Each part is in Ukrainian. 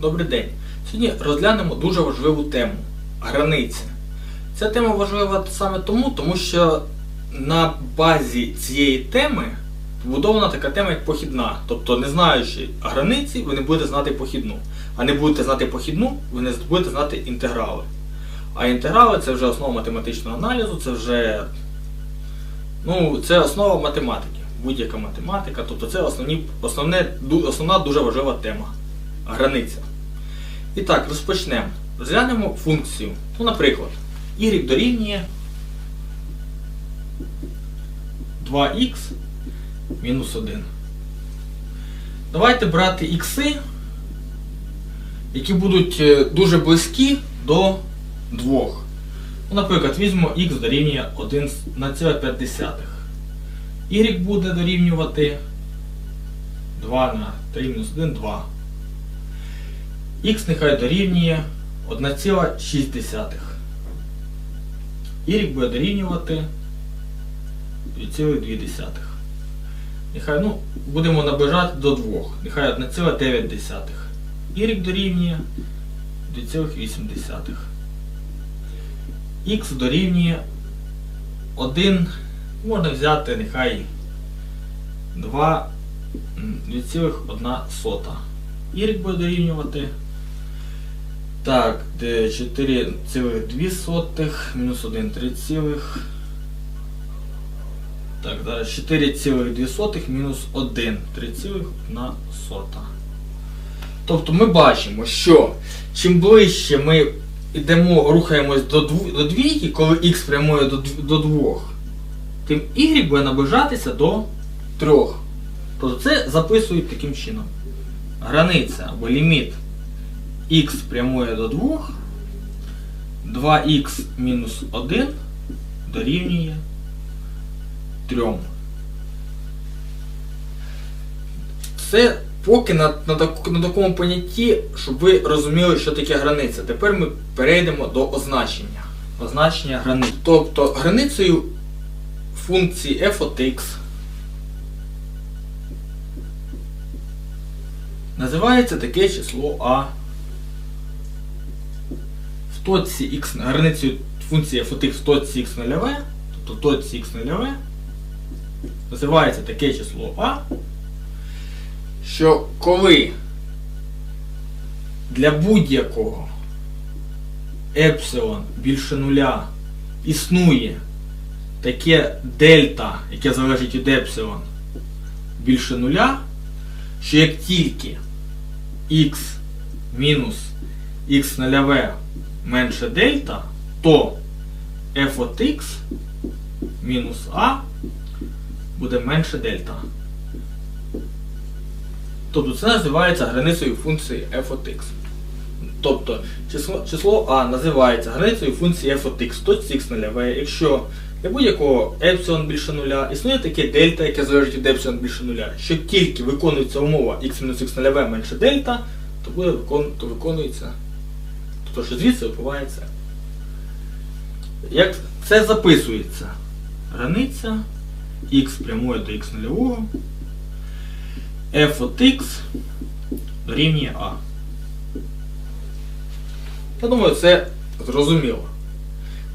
Добрий день. Сьогодні розглянемо дуже важливу тему границі. Ця тема важлива саме тому, тому що на базі цієї теми побудована така тема, як похідна. Тобто, не знаючи границі, ви не будете знати похідну. А не будете знати похідну, ви не будете знати інтеграли. А інтеграли це вже основа математичного аналізу, це вже ну, це основа математики. Будь-яка математика, тобто це основні, основне, основна дуже важлива тема границя. І так, розпочнемо. Розглянемо функцію. Ну, наприклад, y дорівнює 2х мінус 1. Давайте брати ікси, які будуть е, дуже близькі до 2. Ну, наприклад, візьмемо х дорівнює 1 на ціле 5. Y буде дорівнювати 2 на 3 мінус 1 2. Х нехай дорівнює 1,6. Y буде дорівнювати 2,2. Нехай, ну, будемо наближати до 2. Нехай 1,9. Y дорівнює 2,8. Х дорівнює 1, можна взяти нехай 2,1 сота. Y буде дорівнювати. Так, 4,2 мінус 1, 3, цілих. Так, зараз 4,2 мінус 1, 3,1 сота. Тобто ми бачимо, що чим ближче ми йдемо, рухаємось до, до двійки, коли х прямує до, до 2, тим y буде наближатися до 3. Тобто це записують таким чином. Границя або ліміт х прямує до 2, 2х мінус 1 дорівнює 3. Це поки на, на, на такому понятті, щоб ви розуміли, що таке границя. Тепер ми перейдемо до означення. Означення границь. Тобто границею функції f от x називається таке число а в точці x, границею функції f в точці x нульове, тобто в точці x нульове, називається таке число а, що коли для будь-якого епсилон більше нуля існує таке дельта, яке залежить від епсилон більше нуля, що як тільки x мінус x нульове менше дельта, то f от x мінус a буде менше дельта. Тобто це називається границею функції f от x. Тобто число, число a називається границею функції f от x, точці x нульове, якщо для будь-якого епсилон більше нуля існує таке дельта, яке залежить від епсилон більше нуля. Що тільки виконується умова x мінус x нульове менше дельта, то буде то виконується. Тобто, що звідси випливається. Як це записується? Границя x прямує до x нульового, f от x дорівнює a. Я думаю, це зрозуміло.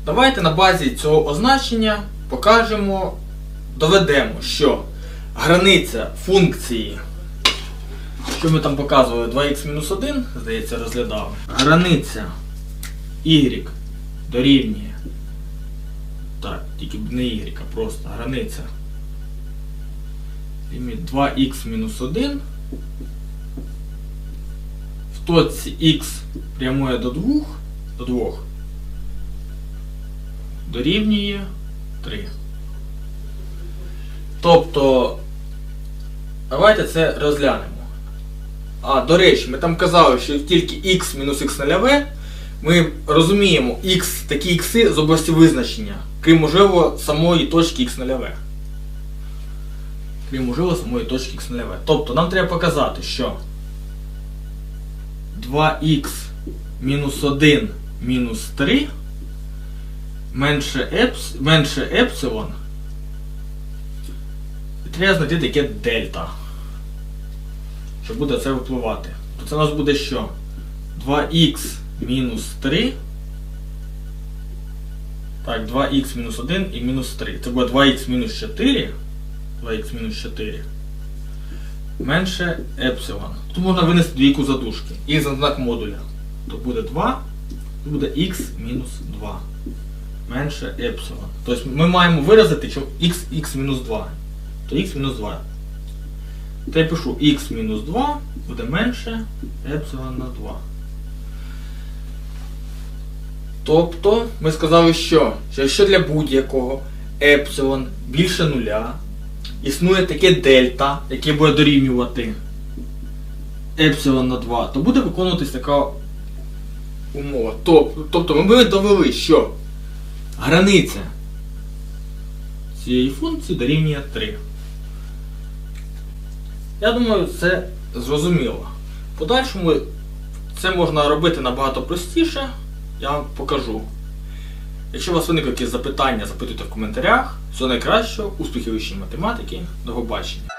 Давайте на базі цього означення покажемо, доведемо, що границя функції, що ми там показували 2х-1, здається, розглядали. Границя y дорівнює. Так, тільки не y, а просто границя. Ліміт 2х-1. В точці х прямує до 2, до 2 дорівнює 3. Тобто, давайте це розглянемо. А, до речі, ми там казали, що тільки x мінус x нульове, ми розуміємо x, такі ікси з області визначення, крім можливо самої точки x нульове. Крім можливо самої точки x нульове. Тобто нам треба показати, що 2х мінус 1 мінус 3 менше, епс, менше епсилон. І треба знайти таке дельта. Що буде це випливати. То це у нас буде що? 2х мінус 3. Так, 2х мінус 1 і мінус 3. Це буде 2х мінус 4. 2х мінус 4. Менше епсилон. Тут можна винести двійку задушки. І за знак модуля. То буде 2, тут буде х мінус 2. Менше епсилон. Тобто ми маємо виразити, що х мінус 2. То х мінус 2. То я пишу х мінус 2 буде менше епсилон на 2. Тобто ми сказали, що, що якщо для будь-якого епсилон більше нуля, існує таке дельта, яке буде дорівнювати епсилон на 2, то буде виконуватись така умова. Тоб- Тобто ми довели, що границя цієї функції дорівнює 3. Я думаю, це зрозуміло. В подальшому це можна робити набагато простіше. Я вам покажу. Якщо у вас виникли якісь запитання, запитуйте в коментарях. Всього найкращого, успіхів вищій математики. До побачення.